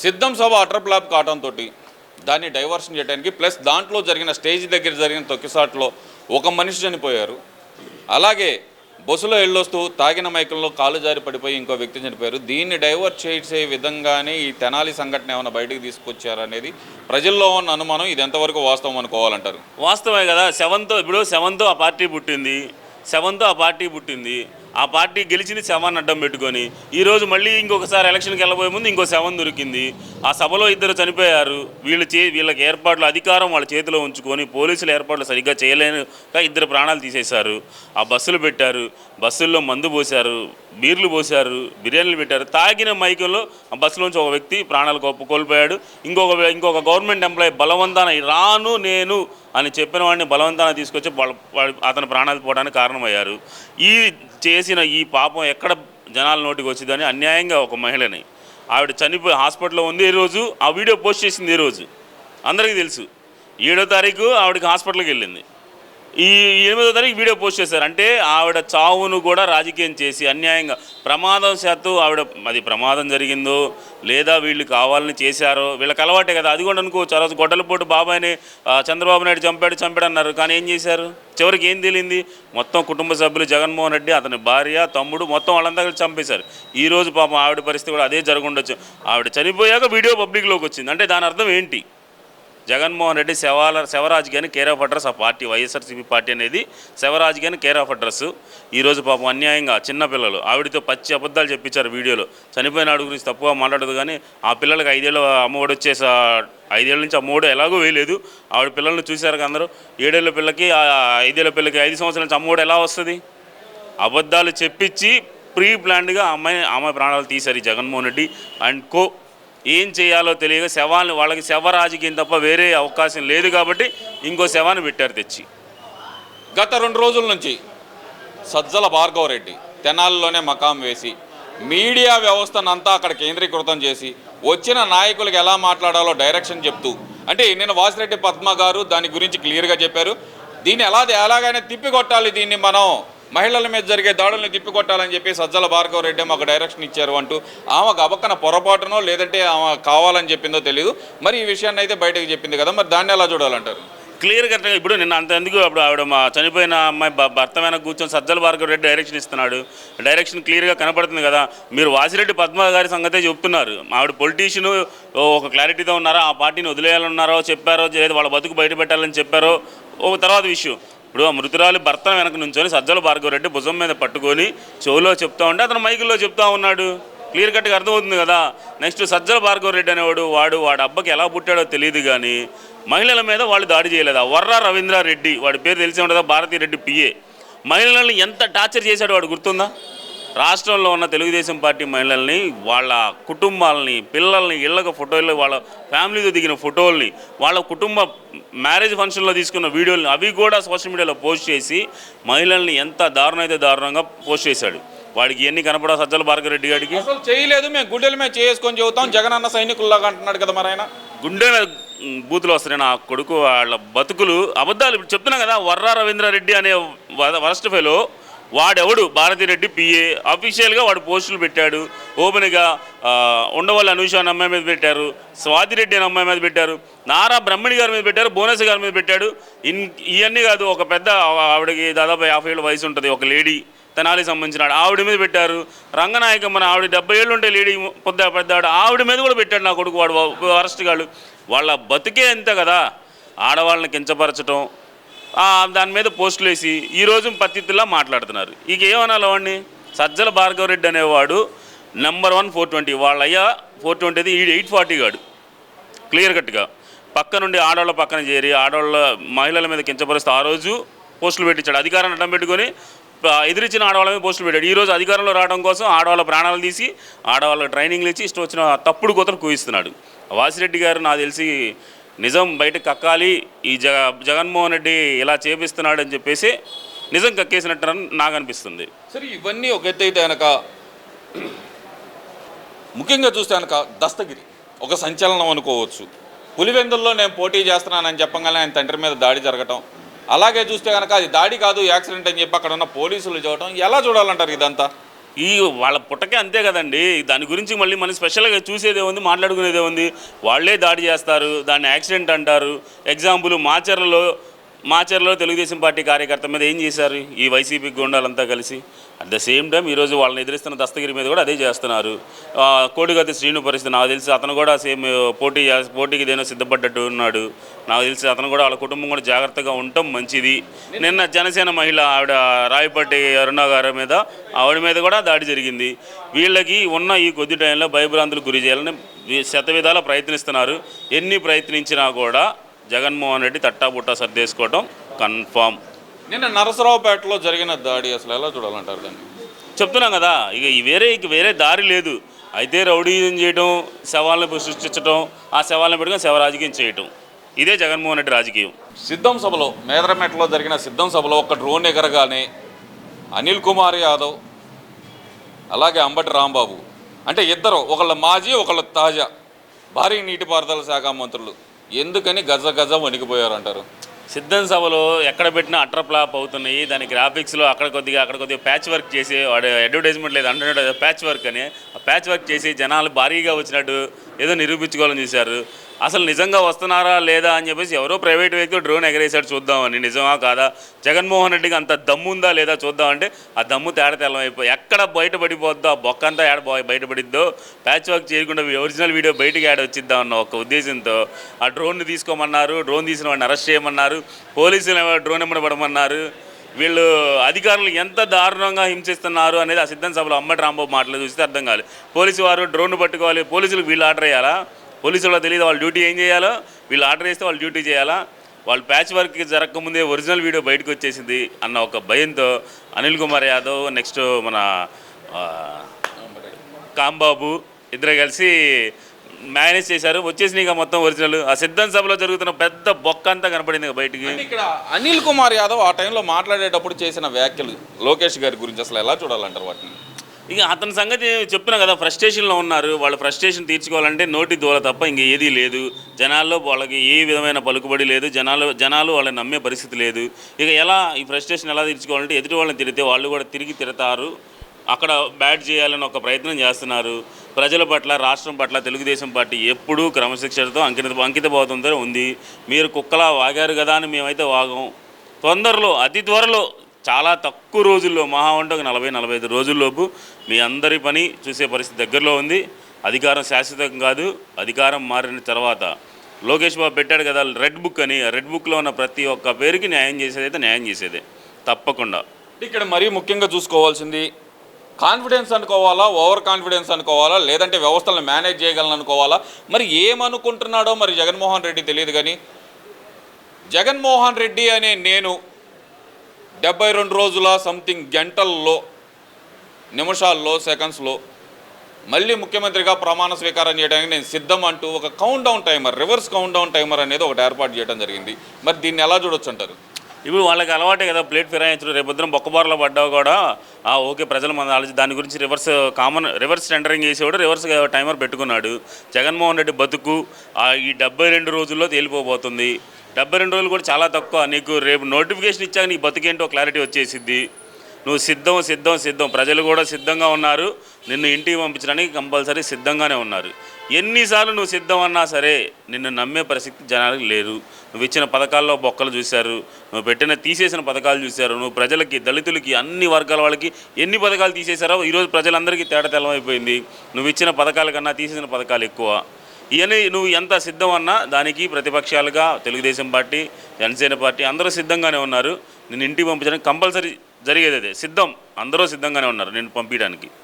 సిద్ధం సభ utter flop కావడంతో దాన్ని డైవర్షన్ చేయడానికి ప్లస్ దాంట్లో జరిగిన స్టేజ్ దగ్గర జరిగిన తొక్కిసాట్లో ఒక మనిషి చనిపోయారు. అలాగే బస్సులో వెళ్ళొస్తూ తాగిన మైకంలో కాలు జారి పడిపోయి ఇంకో వ్యక్తి చనిపోయారు. దీన్ని డైవర్ట్ చేసే విధంగానే ఈ తెనాలి సంఘటన ఏమైనా బయటకు తీసుకొచ్చారనేది ప్రజల్లో ఉన్న అనుమానం. ఇది ఎంతవరకు వాస్తవం అనుకోవాలంటారు? వాస్తవమే కదా. సెవెన్తో ఇప్పుడు సెవెన్తో ఆ పార్టీ పుట్టింది. సెవెన్తో ఆ పార్టీ పుట్టింది. ఆ పార్టీ గెలిచింది సెవెన్ అడ్డం పెట్టుకొని ఈరోజు మళ్ళీ ఇంకొకసారి ఎలక్షన్కి వెళ్ళబోయే ముందు ఇంకో సెవెన్ దొరికింది. ఆ సభలో ఇద్దరు చనిపోయారు. వీళ్ళు చే వీళ్ళకి ఏర్పాట్లు అధికారం వాళ్ళ చేతిలో ఉంచుకొని పోలీసులు ఏర్పాట్లు సరిగ్గా చేయలేక ఇద్దరు ప్రాణాలు తీసేశారు. ఆ బస్సులు పెట్టారు. బస్సుల్లో మందు పోశారు. బీర్లు పోశారు బిర్యానీలు పెట్టారు. తాగిన మైకంలో ఆ బస్సులోంచి ఒక వ్యక్తి ప్రాణాలు కోల్ప- కోల్పోయాడు. ఇంకొక ఇంకొక గవర్నమెంట్ ఎంప్లాయీ బలవంతాన రాను నేను అని చెప్పిన వాడిని బలవంతాన తీసుకొచ్చి వాళ్ళ అతని ప్రాణాలు పోవడానికి కారణమయ్యారు. ఈ చేసిన ఈ పాపం ఎక్కడ జనాల నోటికి వచ్చిందని అన్యాయంగా ఒక మహిళని. ఆవిడ చనిపోయి హాస్పిటల్లో ఉంది ఈరోజు. ఆ వీడియో పోస్ట్ చేసింది ఈరోజు. అందరికీ తెలుసు. ఏడో తారీఖు ఆవిడకి హాస్పిటల్కి వెళ్ళింది. ఈ ఎనిమిదో తారీఖు వీడియో పోస్ట్ చేశారు. అంటే ఆవిడ చావును కూడా రాజకీయం చేసి అన్యాయంగా ప్రమాదం శాతం ఆవిడ అది ప్రమాదం జరిగిందో లేదా వీళ్ళు కావాలని చేశారో వీళ్ళకి అలవాటే కదా. అది కూడా అనుకోవచ్చు. ఆ రోజు గొడ్డలపోటు బాబాయ్ని చంద్రబాబు నాయుడు చంపాడు చంపాడు అన్నారు కానీ ఏం చేశారు? చివరికి ఏం తేలింది? మొత్తం కుటుంబ సభ్యులు జగన్మోహన్ రెడ్డి అతని భార్య తమ్ముడు మొత్తం వాళ్ళంతా చంపేశారు. ఈరోజు పాపం ఆవిడ పరిస్థితి కూడా అదే జరగundొచ్చు ఆవిడ చనిపోయాక వీడియో పబ్లిక్లోకి వచ్చింది. అంటే దాని అర్థం ఏంటి? జగన్మోహన్ రెడ్డి శవాల శవరాజుగాని కేర్ ఆఫ్ అడ్రస్ ఆ పార్టీ వైఎస్ఆర్సీపీ పార్టీ అనేది శవరాజుగాని కేర్ ఆఫ్ అడ్రస్ ఈరోజు పాపం అన్యాయంగా చిన్నపిల్లలు ఆవిడతో పచ్చి అబద్ధాలు చెప్పించారు వీడియోలో. చనిపోయిన ఆడు గురించి తప్పుగా మాట్లాడదు కానీ ఆ పిల్లలకి ఐదేళ్ళు అమ్మఒడి వచ్చేసి ఐదేళ్ళ నుంచి అమ్మఒడి ఎలాగో వేయలేదు. ఆవిడ పిల్లల్ని చూశారు అందరూ. ఏడేళ్ళ పిల్లకి ఆ ఐదేళ్ళ పిల్లకి ఐదు సంవత్సరాల నుంచి అమ్మఒడి ఎలా వస్తుంది? అబద్ధాలు చెప్పించి ప్రీ ప్లాన్డ్గా అమ్మాయి అమ్మాయి ప్రాణాలు తీశారు జగన్మోహన్ రెడ్డి అండ్ కో ఏం చేయాలో తెలియక శవాలను వాళ్ళకి శవ రాజకీయం తప్ప వేరే అవకాశం లేదు కాబట్టి ఇంకో శవాన్ని పెట్టారు తెచ్చి. గత రెండు రోజుల నుంచి సజ్జల భార్గవరెడ్డి తెనాలిలోనే మకాం వేసి మీడియా వ్యవస్థనంతా అక్కడ కేంద్రీకృతం చేసి వచ్చిన నాయకులకు ఎలా మాట్లాడాలో డైరెక్షన్ చెప్తూ అంటే నిన్న వాసిరెడ్డి పద్మ గారు దాని గురించి క్లియర్గా చెప్పారు. దీన్ని ఎలా ఎలాగైనా తిప్పికొట్టాలి దీన్ని మనం. మహిళల మీద జరిగే దాడులను తిప్పికొట్టాలని చెప్పి సజ్జల భార్గవ రెడ్డి మాకు డైరెక్షన్ ఇచ్చారు అంటూ ఆమెకు గబక్కన పొరపాటునో లేదంటే ఆమె కావాలని చెప్పిందో తెలియదు మరి ఈ విషయాన్ని అయితే బయటకు చెప్పింది కదా మరి దాన్ని ఎలా చూడాలంటారు? క్లియర్ ఇప్పుడు నిన్న అంతెందుకు అప్పుడు ఆవిడ మా చనిపోయిన అమ్మాయి భ- కూర్చొని సజ్జల భార్గవ రెడ్డి డైరెక్షన్ ఇస్తున్నాడు. డైరెక్షన్ క్లియర్గా కనపడుతుంది కదా. మీరు వాసిరెడ్డి పద్మ గారి సంగతే చెప్తున్నారు. ఆవిడ పొలిటీషియన్ ఒక క్లారిటీతో ఉన్నారా? ఆ పార్టీని వదిలేయాలన్నారో చెప్పారో లేదు వాళ్ళ బతుకు బయట పెట్టాలని చెప్పారో ఓ తర్వాత విషయం. ఇప్పుడు ఆ మృతురాలి భర్త వెనక నుంచొని సజ్జల భార్గవరెడ్డి భుజం మీద పట్టుకొని చెవులో చెప్తా ఉంటే అతను మైకుల్లో చెప్తా ఉన్నాడు. క్లియర్ కట్గా అర్థమవుతుంది కదా? నెక్స్ట్ సజ్జల భార్గవరెడ్డి అనేవాడు వాడు వాడు అబ్బకి ఎలా పుట్టాడో తెలియదు కానీ మహిళల మీద వాళ్ళు దాడి చేయలేదు? వర్రా రవీంద్రారెడ్డి వాడి పేరు తెలిసి ఉండదా? భారతీ రెడ్డి పిఏ. మహిళలను ఎంత టార్చర్ చేశాడో వాడు గుర్తుందా? రాష్ట్రంలో ఉన్న తెలుగుదేశం పార్టీ మహిళల్ని వాళ్ళ కుటుంబాలని పిల్లల్ని ఇళ్ళకు ఫోటోలు వాళ్ళ ఫ్యామిలీతో దిగిన ఫోటోల్ని వాళ్ళ కుటుంబ మ్యారేజ్ ఫంక్షన్లో తీసుకున్న వీడియోల్ని అవి కూడా సోషల్ మీడియాలో పోస్ట్ చేసి మహిళల్ని ఎంత దారుణం అయితే దారుణంగా పోస్ట్ చేశాడు. వాడికి ఎన్ని కనపడా సజ్జల భార్గరెడ్డి గారికి? అసలు చేయలేదు మేము గుడ్డెల మీద చేసుకొని చెబుతాం జగన్ అన్న సైనికుల్లాగా అంటున్నాడు కదా మరి ఆయన. గుండె బూతులు వస్తున్నాయి నా కొడుకు వాళ్ళ బతుకులు అబద్ధాలు ఇప్పుడు చెప్తున్నా కదా వర్రా రవీంద్రారెడ్డి అనే వరస్ట్ ఫెలో వాడెవడు? భారతిరెడ్డి పిఏ అఫీషియల్గా వాడు పోస్టులు పెట్టాడు. ఓపెన్గా ఉండవల్లి అనూష అని అమ్మాయి మీద పెట్టారు. స్వాతిరెడ్డి అని అమ్మాయి మీద పెట్టారు. నారా బ్రహ్మణి గారి మీద పెట్టారు. బోనస్ గారి మీద పెట్టాడు. ఇన్ ఇవన్నీ కాదు ఒక పెద్ద ఆవిడకి దాదాపు యాభై ఏళ్ళ వయసు ఉంటుంది. ఒక లేడీ తెనాలి సంబంధించిన ఆవిడ. ఆవిడ మీద పెట్టారు. రంగనాయకం మన ఆవిడ డెబ్బై ఏళ్ళు ఉంటే లేడీ పొద్దు పెద్ద ఆవిడ. ఆవిడ మీద కూడా పెట్టాడు నా కొడుకు. వాడు అరెస్ట్ గాడు వాళ్ళ బతికే అంతే కదా. ఆడవాళ్ళని కించపరచడం దాని మీద పోస్టులు వేసి ఈరోజు పత్తిత్తులా మాట్లాడుతున్నారు. ఇక ఏమనాలి వాడిని సజ్జల భార్గవరెడ్డి అనేవాడు నెంబర్ వన్ ఫోర్ ట్వంటీ. వాళ్ళ అయ్యా ఫోర్ ట్వంటీ ఈ ఎయిట్ ఫార్టీ గాడు. క్లియర్ కట్గా. పక్క నుండి ఆడవాళ్ళ పక్కన చేరి ఆడవాళ్ళ మహిళల మీద కించపరుస్తూ ఆ రోజు పోస్టులు పెట్టించాడు. అధికారాన్ని అడ్డం పెట్టుకొని ఎదిరించిన ఆడవాళ్ళ మీద పోస్టులు పెట్టాడు. ఈరోజు అధికారంలో రావడం కోసం ఆడవాళ్ళ ప్రాణాలు తీసి ఆడవాళ్ళ ట్రైనింగ్లు ఇచ్చి ఇష్టం వచ్చిన తప్పుడు కోతలు కూయిస్తున్నాడు వాసిరెడ్డి గారు నాకు తెలిసి నిజం బయటకు కక్కాలి ఈ జగ జగన్మోహన్ రెడ్డి ఇలా చేపిస్తున్నాడు అని చెప్పేసి నిజం కక్కేసినట్టు నాకు అనిపిస్తుంది సరే ఇవన్నీ ఒక ఎత్తు అయితే కనుక ముఖ్యంగా చూస్తే కనుక దస్తగిరి ఒక సంచలనం అనుకోవచ్చు. పులివెందుల్లో నేను పోటీ చేస్తున్నానని చెప్పగానే ఆయన తండ్రి మీద దాడి జరగటం. అలాగే చూస్తే కనుక అది దాడి కాదు యాక్సిడెంట్ అని చెప్పి అక్కడ ఉన్న పోలీసులు చూడటం. ఎలా చూడాలంటారు ఇదంతా? ఈ వాళ్ళ పుట్టకే అంతే కదండి. దాని గురించి మళ్ళీ మనం స్పెషల్గా చూసేదే ఉంది మాట్లాడుకునేదే ఉంది వాళ్ళే దాడి చేస్తారు దాన్ని యాక్సిడెంట్ అంటారు. ఎగ్జాంపుల్ మాచర్లలో మాచర్లో తెలుగుదేశం పార్టీ కార్యకర్త మీద ఏం చేశారు? ఈ వైసీపీ గుండాలంతా కలిసి? అట్ ద సేమ్ టైం ఈరోజు వాళ్ళని ఎదిరిస్తున్న దస్తగిరి మీద కూడా అదే చేస్తున్నారు. కోడిగతి శ్రీను పరిస్థితి నాకు తెలిసి అతను కూడా సేమ్ పోటీ పోటీకి దేనో సిద్ధపడ్డట్టు ఉన్నాడు. నాకు తెలిసి అతను కూడా వాళ్ళ కుటుంబం కూడా జాగ్రత్తగా ఉండటం మంచిది. నిన్న జనసేన మహిళ ఆవిడ రాయపట్టి అరుణ గారి మీద ఆవిడ మీద కూడా దాడి జరిగింది. వీళ్ళకి ఉన్న ఈ కొద్ది టైంలో భయభ్రాంతులకు గురి చేయాలని శత విధాల ప్రయత్నిస్తున్నారు. ఎన్ని ప్రయత్నించినా కూడా జగన్మోహన్ రెడ్డి తట్టాబుట్టా సర్దేసుకోవడం కన్ఫామ్. నిన్న నరసరావుపేటలో జరిగిన దాడి అసలు ఎలా చూడాలంటారు దాన్ని? చెప్తున్నాం కదా ఇక ఈ వేరే ఇక వేరే దారి లేదు. అయితే రౌడీజం చేయడం శవాలను సృష్టించడం ఆ శవాలను పెట్టుకొని శవ రాజకీయం చేయటం. ఇదే జగన్మోహన్ రెడ్డి రాజకీయం. సిద్ధం సభలో మేదరమెట్లో జరిగిన సిద్ధం సభలో ఒక డ్రోన్ ఎగరగానే అనిల్ కుమార్ యాదవ్ అలాగే అంబటి రాంబాబు అంటే ఇద్దరు ఒకళ్ళ మాజీ ఒకళ్ళ తాజా భారీ నీటిపారుదల శాఖ మంత్రులు. ఎందుకని గజ గజ వణికిపోయారు అంటారు సిద్ధం సభలో ఎక్కడ పెట్టినా అట్ర ఫ్లాప్ అవుతున్నాయి. దాని గ్రాఫిక్స్లో అక్కడ కొద్దిగా అక్కడ కొద్దిగా ప్యాచ్ వర్క్ చేసి వాడు అడ్వర్టైజ్మెంట్ లేదు. అంటున్నాడు ప్యాచ్ వర్క్ అని. ఆ ప్యాచ్ వర్క్ చేసి జనాలు భారీగా వచ్చినట్టు ఏదో నిరూపించుకోవాలని చూశారు. అసలు నిజంగా వస్తున్నారా లేదా అని చెప్పేసి ఎవరో ప్రైవేట్ వ్యక్తి డ్రోన్ ఎగరేసాడు చూద్దామని. నిజమా కాదా? జగన్మోహన్ రెడ్డికి అంత దమ్ము ఉందా లేదా చూద్దామంటే ఆ దమ్ము తేడా అయిపోయి ఎక్కడ బయటపడిపోద్దో ఆ బొక్క అంతా ఏడ బయటపడిద్దో ప్యాచ్ వర్క్ చేయకుండా ఒరిజినల్ వీడియో బయటకు యాడ్ వచ్చిద్దాం అన్న ఒక ఉద్దేశంతో ఆ డ్రోన్ని తీసుకోమన్నారు డ్రోన్ తీసిన వాడిని అరెస్ట్ చేయమన్నారు పోలీసులు డ్రోన్ ఇమ్మడమన్నారు పడమన్నారు వీళ్ళు అధికారులు ఎంత దారుణంగా హింసిస్తున్నారు అనేది ఆ సిద్ధం సభలో అమ్మటి రాంబాబు మాటలు చూస్తే అర్థం కాదు పోలీసు వారు డ్రోన్ పట్టుకోవాలి పోలీసులకు వీళ్ళు ఆర్డర్ వేయాలా? పోలీసులకు తెలియదు వాళ్ళ డ్యూటీ ఏం చేయాలో. వీళ్ళు ఆర్డర్ చేస్తే వాళ్ళు డ్యూటీ చేయాలా. వాళ్ళు ప్యాచ్ వర్క్ జరగకముందే ఒరిజినల్ వీడియో బయటకు వచ్చేసింది అన్న ఒక భయంతో అనిల్ కుమార్ యాదవ్ నెక్స్ట్ మన కాంబాబు ఇద్దరు కలిసి మేనేజ్ చేశారు. వచ్చేసినాయి ఇక మొత్తం ఒరిజినల్. ఆ సిద్ధం సభలో జరుగుతున్న పెద్ద బొక్క అంతా కనపడింది బయటికి. ఇక్కడ అనిల్ కుమార్ యాదవ్ ఆ టైంలో మాట్లాడేటప్పుడు చేసిన వ్యాఖ్యలు లోకేష్ గారి గురించి అసలు ఎలా చూడాలంటారు వాటిని? ఇక అతని సంగతి చెప్తున్నా కదా ఫ్రస్ట్రేషన్లో ఉన్నారు. వాళ్ళ ఫ్రస్ట్రేషన్ తీర్చుకోవాలంటే నోటి దూల తప్ప ఇంక ఏదీ లేదు. జనాల్లో వాళ్ళకి ఏ విధమైన పలుకుబడి లేదు. జనాలు జనాలు వాళ్ళని నమ్మే పరిస్థితి లేదు. ఇక ఎలా ఈ ఫ్రస్ట్రేషన్ ఎలా తీర్చుకోవాలంటే ఎదుటి వాళ్ళని తిరిగితే వాళ్ళు కూడా తిరిగి తిడతారు. అక్కడ బ్యాట్ చేయాలని ఒక ప్రయత్నం చేస్తున్నారు. ప్రజల పట్ల రాష్ట్రం పట్ల తెలుగుదేశం పార్టీ ఎప్పుడూ క్రమశిక్షణతో అంకిత అంకిత ఉంది. మీరు కుక్కలా వాగారు కదా అని మేమైతే వాగం. తొందరలో అతి త్వరలో చాలా తక్కువ రోజుల్లో మహా ఉంటే ఒక నలభై నలభై ఐదు రోజుల్లోపు మీ అందరి పని చూసే పరిస్థితి దగ్గరలో ఉంది. అధికారం శాశ్వతం కాదు. అధికారం మారిన తర్వాత లోకేష్ బాబు పెట్టాడు కదా రెడ్ బుక్ అని. రెడ్ బుక్లో ఉన్న ప్రతి ఒక్క పేరుకి న్యాయం చేసేదైతే న్యాయం చేసేదే. తప్పకుండా. ఇక్కడ మరీ ముఖ్యంగా చూసుకోవాల్సింది కాన్ఫిడెన్స్ అనుకోవాలా ఓవర్ కాన్ఫిడెన్స్ అనుకోవాలా లేదంటే వ్యవస్థలను మేనేజ్ చేయగలను అనుకోవాలా? మరి ఏమనుకుంటున్నాడో మరి జగన్మోహన్ రెడ్డి తెలియదు కానీ జగన్మోహన్ రెడ్డి అనే నేను డెబ్బై రెండు రోజుల సంథింగ్ గంటల్లో నిమిషాల్లో సెకండ్స్లో మళ్ళీ ముఖ్యమంత్రిగా ప్రమాణ స్వీకారం చేయడానికి నేను సిద్ధం అంటూ ఒక countdown timer reverse countdown timer అనేది ఒకటి ఏర్పాటు చేయడం జరిగింది. మరి దీన్ని ఎలా చూడొచ్చు అంటారు? ఇప్పుడు వాళ్ళకి అలవాటే కదా ప్లేట్ ఫిరాయించడం. రేపొద్దున బొక్కబారులో పడ్డావు కూడా ఓకే ప్రజలు మన ఆలోచి దాని గురించి రివర్స్ కామన్ రివర్స్ టెండరింగ్ చేసేవాడు రివర్స్ టైమర్ పెట్టుకున్నాడు. జగన్మోహన్ రెడ్డి బతుకు ఆ ఈ డెబ్బై రెండు రోజుల్లో తేలిపోబోతుంది. డెబ్బై రెండు రోజులు కూడా చాలా తక్కువ. నీకు రేపు నోటిఫికేషన్ ఇచ్చాక నీ బతుకేంటో క్లారిటీ వచ్చేసిద్ది. నువ్వు సిద్ధం సిద్ధం సిద్ధం. ప్రజలు కూడా సిద్ధంగా ఉన్నారు. నిన్ను ఇంటికి పంపించడానికి కంపల్సరీ సిద్ధంగానే ఉన్నారు. ఎన్నిసార్లు నువ్వు సిద్ధం అన్నా సరే నిన్ను నమ్మే పరిస్థితి జనాలకు లేరు నువ్వు ఇచ్చిన పథకాల్లో బొక్కలు చూశారు. నువ్వు పెట్టిన తీసేసిన పథకాలు చూశారు. నువ్వు ప్రజలకి దళితులకి అన్ని వర్గాల వాళ్ళకి ఎన్ని పథకాలు తీసేశారో ఈరోజు ప్రజలందరికీ తేడా తెల్లమైపోయింది. నువ్వు ఇచ్చిన పథకాల కన్నా తీసేసిన పథకాలు ఎక్కువ. ఇవన్నీ నువ్వు ఎంత సిద్ధం అన్నా దానికి ప్రతిపక్షాలుగా తెలుగుదేశం పార్టీ జనసేన పార్టీ అందరూ సిద్ధంగానే ఉన్నారు. నేను ఇంటికి పంపించడానికి కంపల్సరీ జరిగేది అదే. సిద్ధం. అందరూ సిద్ధంగానే ఉన్నారు. నేను పంపించడానికి.